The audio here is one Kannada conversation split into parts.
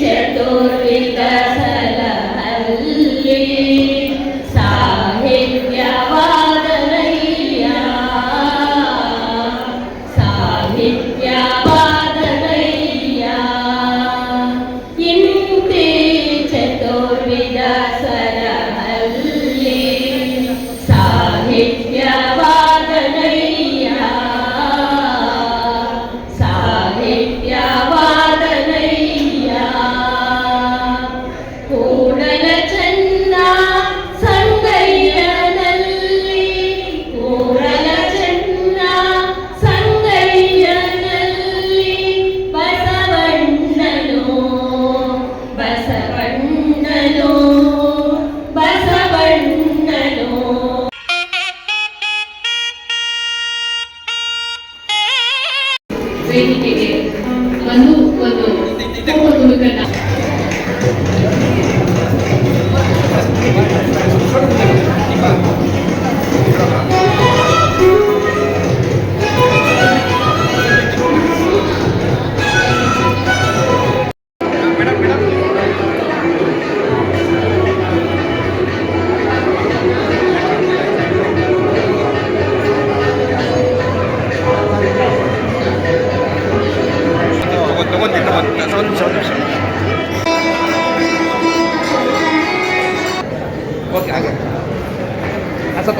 ചത്തോർവിതസലഹല്ലി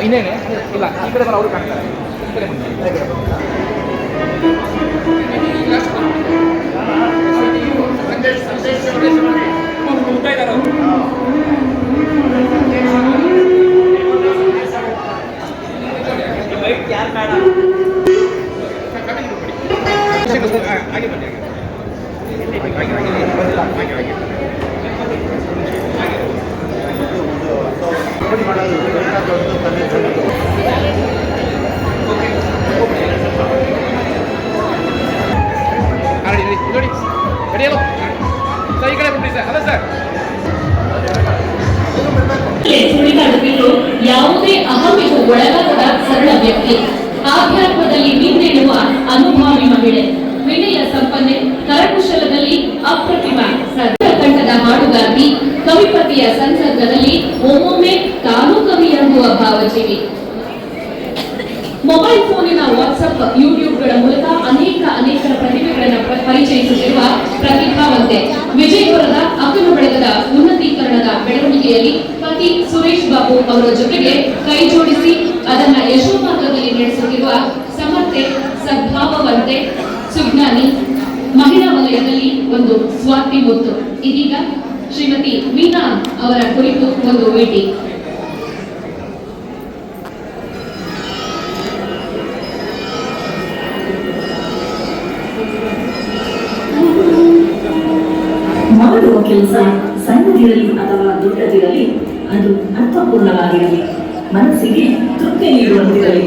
ಇನ್ನೇನೆ ಇಲ್ಲ ಈ ಕಡೆ ಬರೋ ಅವರು ಕಾಣ್ತಾರೆ ಈ ಕಡೆ ಬನ್ನಿ. ಹೋಗ್ತಾ ಇದ್ದಾರೆ ಅವರು. ಹಾಗೆ ಹಾಗೆ ಬನ್ನಿ ಹಾಗೆ ಹಾಗೆ ಹಾಗೆ ಹಾಗೆ ಕವಿಪತಿಯ ಸಂಸರ್ಗದಲ್ಲಿ ಒಮ್ಮೊಮ್ಮೆ ತಾನು ಕವಿ ಎಂಬುವ ಭಾವಜೀವಿ. ಮೊಬೈಲ್ ಫೋನಿನ ವಾಟ್ಸ್ಆಪ್ ಯೂಟ್ಯೂಬ್ಗಳ ಮೂಲಕ ಅನೇಕ ಅನೇಕ ಪ್ರತಿಭೆಗಳನ್ನು ಪ್ರ- ಪರಿಚಯಿಸುತ್ತಿರುವ ಪ್ರತಿಭಾವಂತೆ ವಿಜಯಪುರದ ಅಕ್ಕಲು ಬಳಗದ ಉನ್ನತೀಕರಣದ ಬೆಳವಣಿಗೆಯಲ್ಲಿ ಪತಿ ಸುರೇಶ್ ಬಾಬು ಅವರ ಜೊತೆಗೆ ಕೈ ಜೋಡಿಸಿ ಅದನ್ನ ಯಶೋಮಾರ್ಗದಲ್ಲಿ ನಡೆಸುತ್ತಿರುವ ಸಮರ್ಥೆ, ಸದ್ಭಾವವಂತೆ, ಸುಜ್ಞಾನಿ ಮಹಿಳಾ ವಲಯದಲ್ಲಿ ಒಂದು ಸ್ವಾತಿ ಮುತ್ತು ಇದೀಗ ಶ್ರೀಮತಿ ಮೀನಾ ಅವರ ಕುರಿತು ಒಂದು ಭೇಟಿ. ಮಾಡುವ ಕೆಲಸ ಸಣ್ಣದಿರಲಿ ಅಥವಾ ದೊಡ್ಡದಿರಲಿ, ಅದು ಅರ್ಥಪೂರ್ಣವಾಗಿರಲಿ. ಮನಸ್ಸಿಗೆ ತೃಪ್ತಿ ನೀಡುವಂತಿರಲಿ.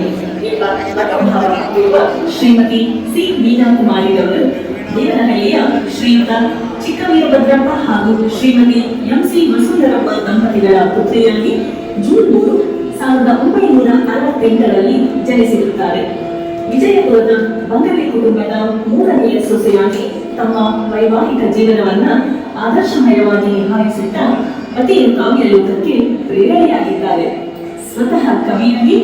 ಶ್ರೀಮತಿ ಸಿ ಮೀನಾ ಕುಮಾರಿ ಅವರು ದೇವನಹಳ್ಳಿಯ ಶ್ರೀಯುತ ಚಿಕ್ಕವೀರಭದ್ರಪ್ಪ ಹಾಗೂ ಶ್ರೀಮತಿ ಎಂ ಸಿ ವಸುಂಧರಪ್ಪ ದಂಪತಿಗಳ ಪುತ್ರಿಯಾಗಿ ಜೂನ್ ಮೂರು ಸಾವಿರದ ಒಂಬೈನೂರ ಅರವತ್ತೆಂಟರಲ್ಲಿ ಜನಿಸಿರುತ್ತಾರೆ. ವಿಜಯಪುರದ ಬಂಗಲೆ ಕುಟುಂಬದ ಮೂರನೆಯ ಸೊಸೆಯಾಗಿ ತಮ್ಮ ವೈವಾಹಿಕ ಜೀವನವನ್ನ ಆದರ್ಶಮಯವಾಗಿ ನಿಭಾಯಿಸುತ್ತಾ ಪತಿಯ ಕಾವ್ಯ ಲೋಕಕ್ಕೆ ಪ್ರೇರಣೆಯಾಗಿದ್ದಾರೆ. ಸ್ವತಃ ಕವಿಯಾಗಿ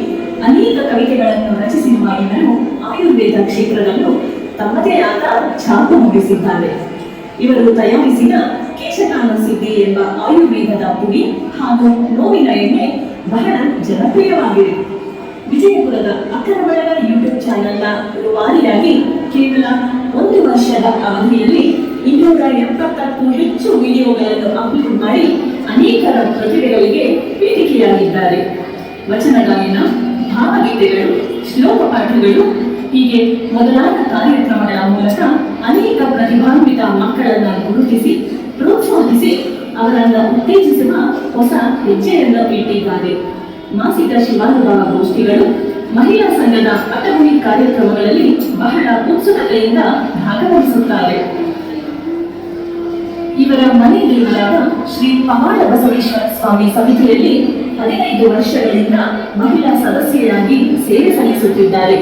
ಅನೇಕ ಕವಿತೆಗಳನ್ನು ರಚಿಸಿರುವ ಇವರು ಆಯುರ್ವೇದ ಕ್ಷೇತ್ರದಲ್ಲೂ ತಮ್ಮದೇ ಆದ ಛಾಪು ಮೂಡಿಸಿದ್ದಾರೆ. ಇವರು ತಯಾರಿಸಿದ ಕೇಶಕಾಲ ಸಿದ್ಧಿ ಎಂಬ ಆಯುರ್ವೇದದ ಪುಡಿ ಹಾಗೂ ನೋವಿನ ಎಣ್ಣೆ ಬಹಳ ಜನಪ್ರಿಯವಾಗಿದೆ. ವಿಜಯಪುರದ ಅಕ್ಕರಬಳಗ ಯೂಟ್ಯೂಬ್ ಚಾನೆಲ್ನ ವಾರಿಯಾಗಿ ಕೇವಲ ಒಂದು ವರ್ಷದ ಅವಧಿಯಲ್ಲಿ ಇನ್ನೂರ ಎಪ್ಪತ್ತಕ್ಕೂ ಹೆಚ್ಚು ವಿಡಿಯೋಗಳನ್ನು ಅಪ್ಲೋಡ್ ಮಾಡಿ ಅನೇಕರ ಪ್ರತಿಭೆಗಳಿಗೆ ವೇದಿಕೆಯಾಗಿದ್ದಾರೆ. ವಚನ ಗಾಯನ ಭಾವಗೀತೆಗಳು ಶ್ಲೋಕ ಪಾಠಗಳು ಹೀಗೆ ಮೊದಲಾದ ಕಾರ್ಯಕ್ರಮಗಳ ಮೂಲಕ ಅನೇಕ ಪ್ರತಿಭಾನ್ವಿತ ಮಕ್ಕಳನ್ನ ಗುರುತಿಸಿ, ಪ್ರೋತ್ಸಾಹಿಸಿ, ಅವರನ್ನು ಉತ್ತೇಜಿಸುವ ಹೊಸ ಹೆಜ್ಜೆಯನ್ನು ಇಟ್ಟಿದ್ದಾರೆ. ಮಾಸಿಕ ಶಿವಾನುಭವ ಗೋಷ್ಠಿಗಳು, ಮಹಿಳಾ ಸಂಘದ ಅಟವಣಿ ಕಾರ್ಯಕ್ರಮಗಳಲ್ಲಿ ಬಹಳ ಉತ್ಸುಕತೆಯಿಂದ ಭಾಗವಹಿಸುತ್ತಾರೆ. ಇವರ ಮನೆ ದೇವರಾದ ಶ್ರೀ ಪವಾಡ ಬಸವೇಶ್ವರ ಸ್ವಾಮಿ ಸಮಿತಿಯಲ್ಲಿ ಹದಿನೈದು ವರ್ಷಗಳಿಂದ ಮಹಿಳಾ ಸದಸ್ಯರಾಗಿ ಸೇವೆ ಸಲ್ಲಿಸುತ್ತಿದ್ದಾರೆ.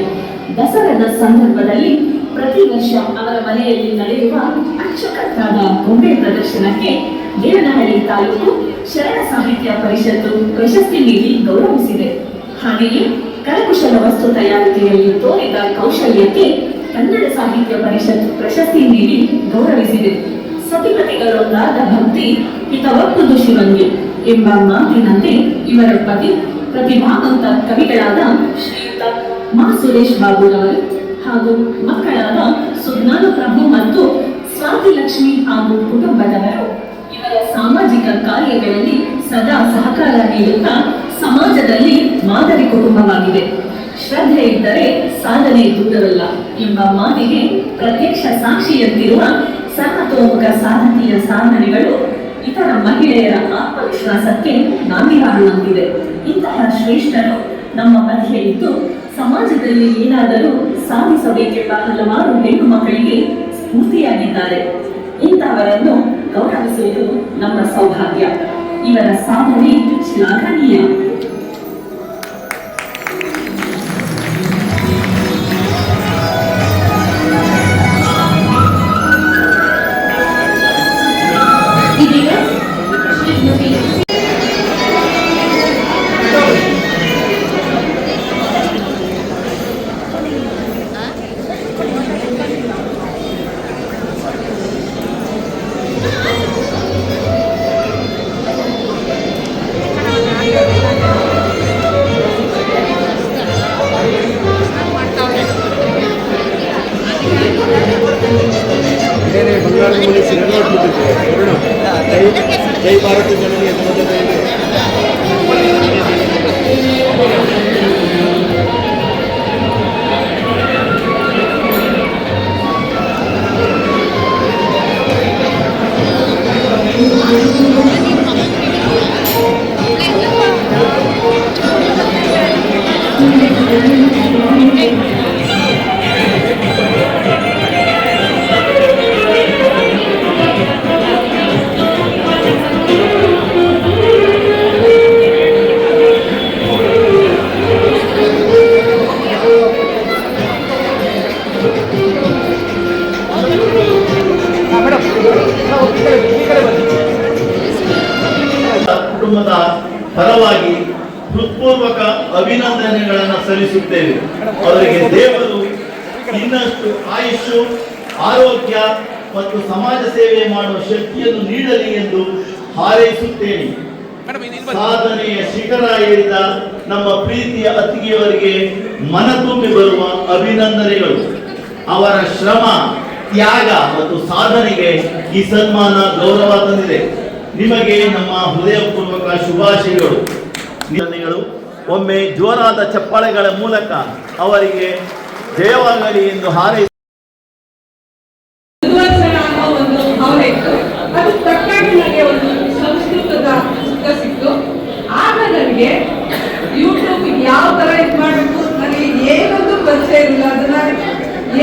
ದಸರಾದ ಸಂದರ್ಭದಲ್ಲಿ ಪ್ರತಿ ವರ್ಷ ಅವರ ಮನೆಯಲ್ಲಿ ನಡೆಯುವ ಅಚ್ಚುಕಟ್ಟಾದ ಗೊಂಬೆ ಪ್ರದರ್ಶನಕ್ಕೆ ದೇವನಹಳ್ಳಿ ತಾಲೂಕು ಶರಣ ಸಾಹಿತ್ಯ ಪರಿಷತ್ತು ಪ್ರಶಸ್ತಿ ನೀಡಿ ಗೌರವಿಸಿದೆ. ಹಾಗೆಯೇ ಕರಕುಶಲ ವಸ್ತು ತಯಾರಿಕೆಯಲ್ಲಿ ತೋರಿದ ಕೌಶಲ್ಯಕ್ಕೆ ಕನ್ನಡ ಸಾಹಿತ್ಯ ಪರಿಷತ್ ಪ್ರಶಸ್ತಿ ನೀಡಿ ಗೌರವಿಸಿದೆ. ಸತಿಪತಿಗಳೊಂದಾದ ಭಕ್ತಿ ಹಿತವಕ್ಕುದು ಶಿವಂಗೆ ಎಂಬ ಮಾತಿನಂತೆ ಇವರ ಪತಿ ಪ್ರತಿಭಾವಂತ ಕವಿಗಳಾದ ಶ್ರೀಯುತ ಮಾ ಸುರೇಶ್ ಬಾಬುರವರು ಹಾಗೂ ಮಕ್ಕಳಾದ ಸುಜ್ಞಾನ ಪ್ರಭು ಮತ್ತು ಸ್ವಾತಿ ಲಕ್ಷ್ಮಿ ಹಾಗೂ ಕುಟುಂಬದವರು ಇವರ ಸಾಮಾಜಿಕ ಕಾರ್ಯಗಳಲ್ಲಿ ಸದಾ ಸಹಕಾರ ನೀಡುತ್ತಾ ಸಮಾಜದಲ್ಲಿ ಮಾದರಿ ಕುಟುಂಬವಾಗಿದೆ ಶ್ರದ್ಧೆ ಇದ್ದರೆ ಸಾಧನೆ ದೂರವಲ್ಲ ಎಂಬ ಮಾತಿಗೆ ಪ್ರತ್ಯಕ್ಷ ಸಾಕ್ಷಿಯಂತಿರುವ ಸರ್ವತೋಮುಖ ಸಾಧನೆಯ ಸಾಧನೆಗಳು ಇತರ ಮಹಿಳೆಯರ ಆತ್ಮವಿಶ್ವಾಸಕ್ಕೆ ನಾಂದಿಹಾಡುವಂತಿದೆ ಇಂತಹ ಶ್ರೇಷ್ಠರು ನಮ್ಮ ಮಧ್ಯೆ ಇದ್ದು ಸಮಾಜದಲ್ಲಿ ಏನಾದರೂ ಸಾಧಿಸಬೇಕೆಂಬ ಹಲವಾರು ಹೆಣ್ಣು ಮಕ್ಕಳಿಗೆ ಸ್ಫೂರ್ತಿಯಾಗಿದ್ದಾರೆ. ಇಂತಹವರನ್ನು ಗೌರವಿಸುವುದು ನಮ್ಮ ಸೌಭಾಗ್ಯ. ಇವರ ಸಾಧನೆ ಶ್ಲಾಘನೀಯ. ശൃംഖലാത്മത്തിൻ്റെ ഒരെണ്ണം ജയ് ഭാരത് ജനനി എന്നുള്ളത് ಪರವಾಗಿ ಹೃತ್ಪೂರ್ವಕ ಅಭಿನಂದನೆಗಳನ್ನು ಸಲ್ಲಿಸುತ್ತೇವೆ. ಅವರಿಗೆ ದೇವರು ಇನ್ನಷ್ಟು ಆಯುಷು ಆರೋಗ್ಯ ಮತ್ತು ಸಮಾಜ ಸೇವೆ ಮಾಡುವ ಶಕ್ತಿಯನ್ನು ನೀಡಲಿ ಎಂದು ಹಾರೈಸುತ್ತೇನೆ. ಸಾಧನೆಯ ಶಿಖರ ಏರಿದ ನಮ್ಮ ಪ್ರೀತಿಯ ಅತಿಥಿಯವರಿಗೆ ಮನ ತುಂಬಿ ಬರುವ ಅಭಿನಂದನೆಗಳು. ಅವರ ಶ್ರಮ ತ್ಯಾಗ ಮತ್ತು ಸಾಧನೆಗೆ ಈ ಸನ್ಮಾನ ಗೌರವ ತಂದಿದೆ. ನಿಮಗೆ ನಮ್ಮ ಹೃದಯಪೂರ್ವಕ ಶುಭಾಶಯಗಳು. ಒಮ್ಮೆ ಜೋರಾದ ಚಪ್ಪಾಳೆಗಳ ಮೂಲಕ ಅವರಿಗೆ ಜಯವಾಗಲಿ ಎಂದು ಹಾರೈಸಿ. ಯಾವ ತರ ಇದು ಮಾಡಬೇಕು? ನನಗೆ ಏನೊಂದು ಪರಿಚಯ ಇರಲಿಲ್ಲ ಅದನ್ನ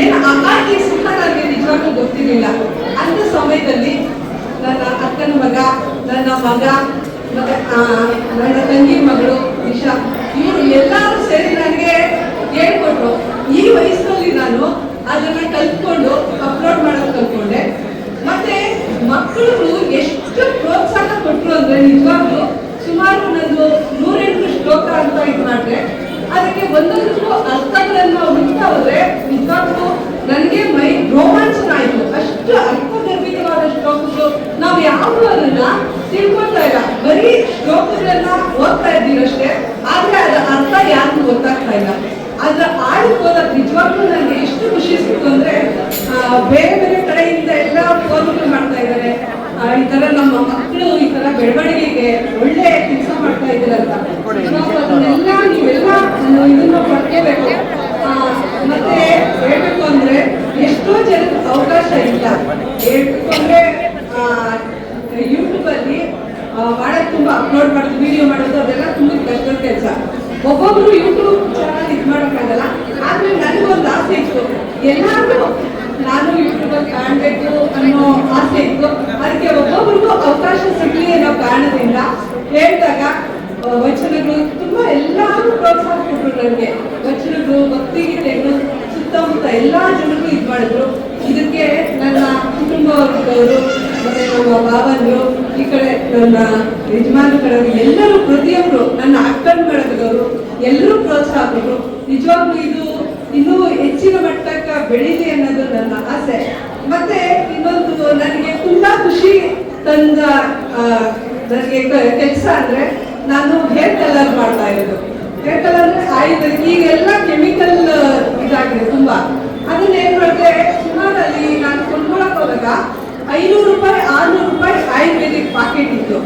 ಏನು ಅಕಾಗಿ ಸುತ್ತ ನನಗೆ ನಿಜವಾಗ್ಲೂ ಗೊತ್ತಿರಲಿಲ್ಲ. ಅಂತ ಸಮಯದಲ್ಲಿ ನನ್ನ ಅಕ್ಕನ ಮಗ, ನನ್ನ ಮಗ ಮತ್ತೆ ನನ್ನ ತಂಗಿ ಮಗಳು ನಿಶಾ ಇವರು ಎಲ್ಲರೂ ಸೇರಿ ನನಗೆ ಹೇಳ್ಕೊಟ್ರು. ಈ ವಯಸ್ಸಲ್ಲಿ ನಾನು ಅದನ್ನ ಕಲ್ತ್ಕೊಂಡು ಅಪ್ಲೋಡ್ ಮಾಡೋದು ಕಲ್ತ್ಕೊಂಡೆ. ಮತ್ತೆ ಮಕ್ಕಳು ಎಷ್ಟು ಪ್ರೋತ್ಸಾಹ ಕೊಟ್ಟರು ಅಂದ್ರೆ ನಿಜವಾಗ್ಲೂ ಸುಮಾರು ನಂದು ನೂರೆಂಟು ಶ್ಲೋಕ ಅಂತ ಇದು ಮಾಡಿದೆ. ಅದಕ್ಕೆ ಒಂದೊಂದು ಅರ್ಥಗಳನ್ನು ಹುಡುಕ್ತಾ ಹೋದ್ರೆ ನಿಜವಾಗ್ಲೂ ನನಗೆ ಮೈ ರೋಮಾಂಚನ ಆಯ್ತು. ಅಷ್ಟು ಅರ್ಥಗರ್ಭಿತವಾದ ಶ್ಲೋಕಗಳು ನಾವು ಯಾವುದು ಅದನ್ನ ತಿಳ್ಕೊಳ್ತಾ ಇಲ್ಲ ಬರೀ ಶ್ಲೋಕಗಳನ್ನ ಓದ್ತಾ ಇದ್ದೀರಷ್ಟೇ, ಆದ್ರೆ ಅದರ ಅರ್ಥ ಯಾರಿಗೂ ಗೊತ್ತಾಗ್ತಾ ಇಲ್ಲ. ಅದ್ರ ಆಳು ಹೋದಾಗ ನಿಜವಾಗ್ಲೂ ನನಗೆ ಎಷ್ಟು ಖುಷಿ ಸಿಕ್ತು ಅಂದ್ರೆ ಆ, ಬೇರೆ ಬೇರೆ ಕಡೆಯಿಂದ ಎಲ್ಲ ಫೋನ್ಗಳು ಮಾಡ್ತಾ ಇದ್ದಾರೆ ಆ, ಈ ತರ ನಮ್ಮ ಮಕ್ಕಳು ಈ ತರ ಬೆಳವಣಿಗೆಗೆ ಒಳ್ಳೆ ಕೆಲಸ ಮಾಡ್ತಾ ಇದ್ದೀರಲ್ಲ ನಾವು ಅದನ್ನೆಲ್ಲ ನೀವೆಲ್ಲ ಇದನ್ನ ಪಡ್ಕೋಬೇಕು ಆ, ಮತ್ತೆ ಹೇಳ್ಬೇಕು ಅಂದ್ರೆ ಎಷ್ಟೋ ಜನಕ್ಕೆ ಅವಕಾಶ ಇಲ್ಲ ಹೇಳ್ಬೇಕು ಅಂದ್ರೆ ಯೂಟ್ಯೂಬ್ ಅಲ್ಲಿ ಆ, ಮಾಡೋದು ತುಂಬಾ ಅಪ್ಲೋಡ್ ಮಾಡೋದು ವಿಡಿಯೋ ಮಾಡೋದು ಅದೆಲ್ಲ ತುಂಬಾ ಕಷ್ಟದ ಕೆಲಸ ಒಬ್ಬೊಬ್ರು ಯೂಟ್ಯೂಬ್ ಚಾನಲ್ ಇದು ಮಾಡೋಕ್ಕಾಗಲ್ಲ ಆದ್ರೆ ನನಗೊಂದು ಆಸೆ ಇತ್ತು ಎಲ್ಲಾರು ನಾನು ಯೂಟ್ಯೂಬಲ್ಲಿ ಕಾಣಬೇಕು ಅನ್ನೋ ಆಸೆ ಇತ್ತು. ಅದಕ್ಕೆ ಒಬ್ಬೊಬ್ರಿಗೂ ಅವಕಾಶ ಸಿಗ್ಲಿ ಅನ್ನೋ ಕಾರಣದಿಂದ ಹೇಳಿದಾಗ ವಚನಗಳು ತುಂಬಾ ಎಲ್ಲರೂ ಪ್ರೋತ್ಸಾಹ ಕೊಟ್ಟರು ನನಗೆ. ವಚನಗಳು, ಭಕ್ತಿಗೀತೆಗಳು ಸುತ್ತಮುತ್ತ ಎಲ್ಲಾ ಜನರು ಇದು ಮಾಡಿದ್ರು. ಇದಕ್ಕೆ ನನ್ನ ಕುಟುಂಬ ವರ್ಗದವರು, ಮತ್ತೆ ನಮ್ಮ ಬಾಬಂದ್ರು, ಈ ಕಡೆ ನನ್ನ ಯಜಮಾನ ಕಡೆಯವರು ಎಲ್ಲರೂ ಪ್ರತಿಯೊಬ್ಬರು ನನ್ನ ಅಕ್ಕನ ಬಳಗದವರು ಎಲ್ಲರೂ ಪ್ರೋತ್ಸಾಹ ಕೊಟ್ಟರು ನಿಜವಾಗ್ಲೂ ಇದು ಇನ್ನೂ ಹೆಚ್ಚಿನ ಮಟ್ಟಕ್ಕೆ ಬೆಳೀಲಿ ಅನ್ನೋದು ನನ್ನ ಆಸೆ. ಮತ್ತೆ ಇನ್ನೊಂದು, ನನಗೆ ತುಂಬಾ ಖುಷಿ ತಂದ ನನಗೆ ಕೆಲಸ ಅಂದ್ರೆ ನಾನು ಹೇರ್ ಕಲರ್ ಮಾಡ್ತಾ ಇರೋದು. ಹೇರ್ ಕಲರ್ ಅಂದ್ರೆ ಆಯ್ತು ಈಗೆಲ್ಲ ಕೆಮಿಕಲ್ ಇದಾಗಿದೆ ತುಂಬಾ. ಅದನ್ನ ಏನ್ ಸುಮಾರು ಸುಮಾರಲ್ಲಿ ನಾನು ಕೊಂಡ್ಕೊಳಕ್ ಹೋದಾಗ ಐನೂರು ರೂಪಾಯಿ, ಆರ್ನೂರು ರೂಪಾಯಿ ಆಯುರ್ವೇದಿಕ್ ಪಾಕೆಟ್ ಇತ್ತು.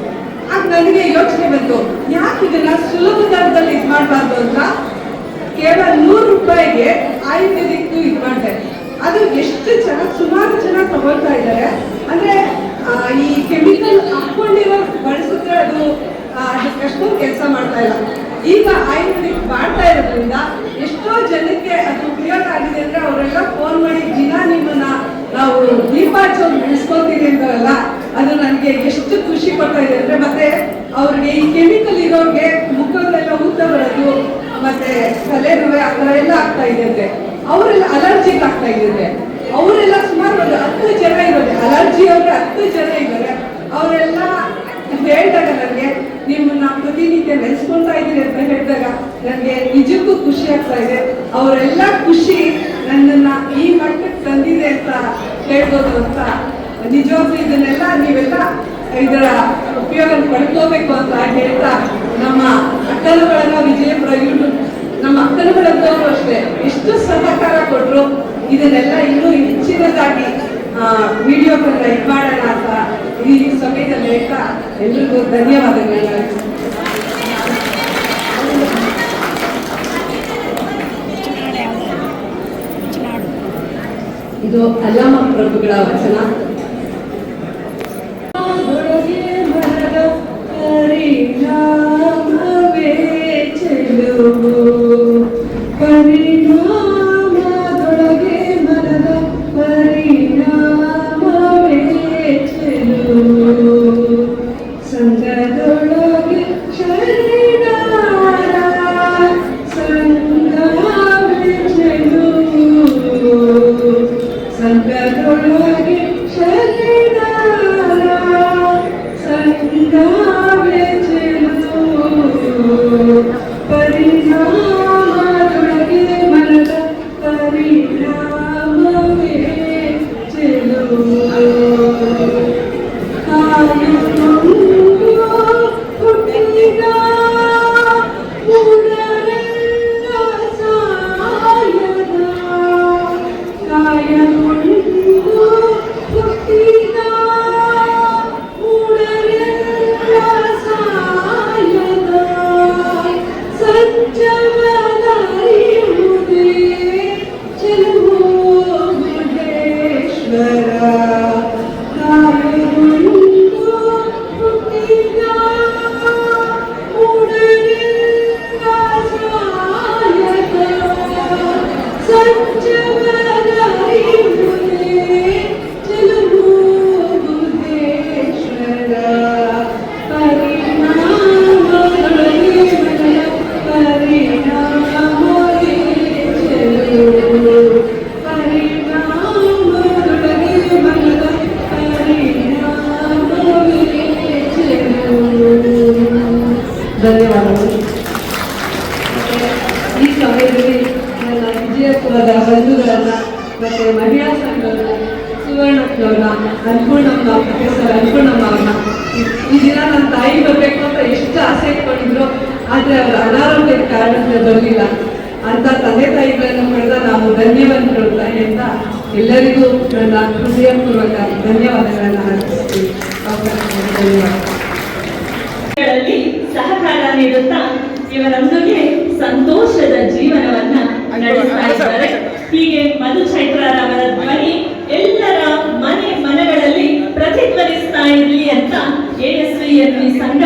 ಆಗ ನನಗೆ ಯೋಚನೆ ಬಂತು, ಯಾಕೆ ಇದನ್ನ ಸುಲಭ ದರದಲ್ಲಿ ಇದು ಮಾಡಬಾರ್ದು ಅಂತ? ಕೇವಲ ನೂರು ರೂಪಾಯಿಗೆ ಆಯುರ್ವೇದಿಕ್ ಇದು ಮಾಡಿದೆ. ಅದು ಎಷ್ಟು ಚೆನ್ನಾಗಿ ಸುಮಾರು ಜನ ತಗೊಳ್ತಾ ಇದ್ದಾರೆ. ಅಂದ್ರೆ ಈ ಕೆಮಿಕಲ್ ಹಾಕೊಂಡಿರೋ ಬಳಸಿದ್ರೆ ಅದು ಆ, ಅದಕ್ಕಷ್ಟು ಕೆಲಸ ಮಾಡ್ತಾ ಇಲ್ಲ. ಈಗ ಆಯುರ್ವೇದಿಕ್ ಮಾಡ್ತಾ ಇರೋದ್ರಿಂದ ಎಷ್ಟೋ ಜನಕ್ಕೆ ಅದು ಉಪಯೋಗ ಆಗಿದೆ ಅಂದ್ರೆ ಅವರೆಲ್ಲ ಫೋನ್ ಮಾಡಿ ದಿನ ನಿಮ್ಮನ್ನ ನಾವು ದೀಪ ಹಚ್ಚೋದು ಬೆಳೆಸ್ಕೊತೀವಿ ಅಂತಾರಲ್ಲ ಅದು ನನಗೆ ಎಷ್ಟು ಖುಷಿ ಕೊಡ್ತಾ ಇದೆ. ಅಂದ್ರೆ ಮತ್ತೆ ಅವ್ರಿಗೆ ಈ ಕೆಮಿಕಲ್ ಇರೋರಿಗೆ ಮುಖದಲ್ಲೆಲ್ಲ ಊತ ಬರೋದು ಮತ್ತೆ ತಲೆನೋವೆ ಆ ಥರ ಎಲ್ಲ ಆಗ್ತಾ ಇದೆ ಅವರೆಲ್ಲ ಅಲರ್ಜಿಕ್ ಆಗ್ತಾ ಇದೆ ಅವರೆಲ್ಲ ಸುಮಾರು ಒಂದು ಹತ್ತು ಜನ ಇರೋದು ಅಲರ್ಜಿ ಅವ್ರೆ ಹತ್ತು ಜನ ಇದ್ದಾರೆ. ಅವರೆಲ್ಲ ಹೇಳಿದಾಗ ನನಗೆ ನಿಮ್ಮನ್ನ ಪ್ರತಿನಿತ್ಯ ನೆನೆಸ್ಕೊಂತಾ ಇದ್ದೀನಿ ಅಂತ ಹೇಳಿದಾಗ ನನಗೆ ನಿಜಕ್ಕೂ ಖುಷಿ ಆಗ್ತಾ ಇದೆ. ಅವರೆಲ್ಲ ಖುಷಿ ನನ್ನನ್ನ ಈ ಮಟ್ಟಕ್ಕೆ ತಂದಿದೆ ಅಂತ ಹೇಳ್ಬೋದು ಅಂತ. ನಿಜವಾಗ್ಲೂ ಇದನ್ನೆಲ್ಲ ನೀವೆಲ್ಲ ಇದರ ಉಪಯೋಗ ಪಡ್ಕೋಬೇಕು ಅಂತ ಹೇಳ್ತಾ ನಮ್ಮ ಅಟ್ಟಲುಗಳನ್ನು ವಿಜಯಪುರ ನಮ್ಮ ಅಕ್ಕಲುಗಳಂತವ್ರು ಅಷ್ಟೇ. ಎಷ್ಟು ಸಹಕಾರ ಕೊಟ್ಟರು ಇದನ್ನೆಲ್ಲ ಇನ್ನೂ ಹೆಚ್ಚಿನದಾಗಿ ವಿಡಿಯೋಗಳನ್ನ ಇದು ಮಾಡೋಣ ಅಂತ ಈ ಸಮಯದಲ್ಲಿ ಹೇಳ್ತಾ ಎಲ್ರಿಗೂ ಧನ್ಯವಾದಗಳನ್ನ ಇದು ಅಲ್ಲಮ್ಮ ಪ್ರಭುಗಳ ವಚನ. ನೀಡುತ್ತಾ ಇವರೊಂದಿಗೆ ಸಂತೋಷದ ಜೀವನವನ್ನ ನಡೆಸ್ತಾ ಇದ್ದಾರೆ. ಹೀಗೆ ಮಧು ಚೈತ್ರರವರ ಧ್ವನಿ ಎಲ್ಲರ ಮನೆ ಮನಗಳಲ್ಲಿ ಪ್ರತಿಧ್ವನಿಸ್ತಾ ಇರಲಿ ಅಂತ ಎಸ್ ಸಂಘ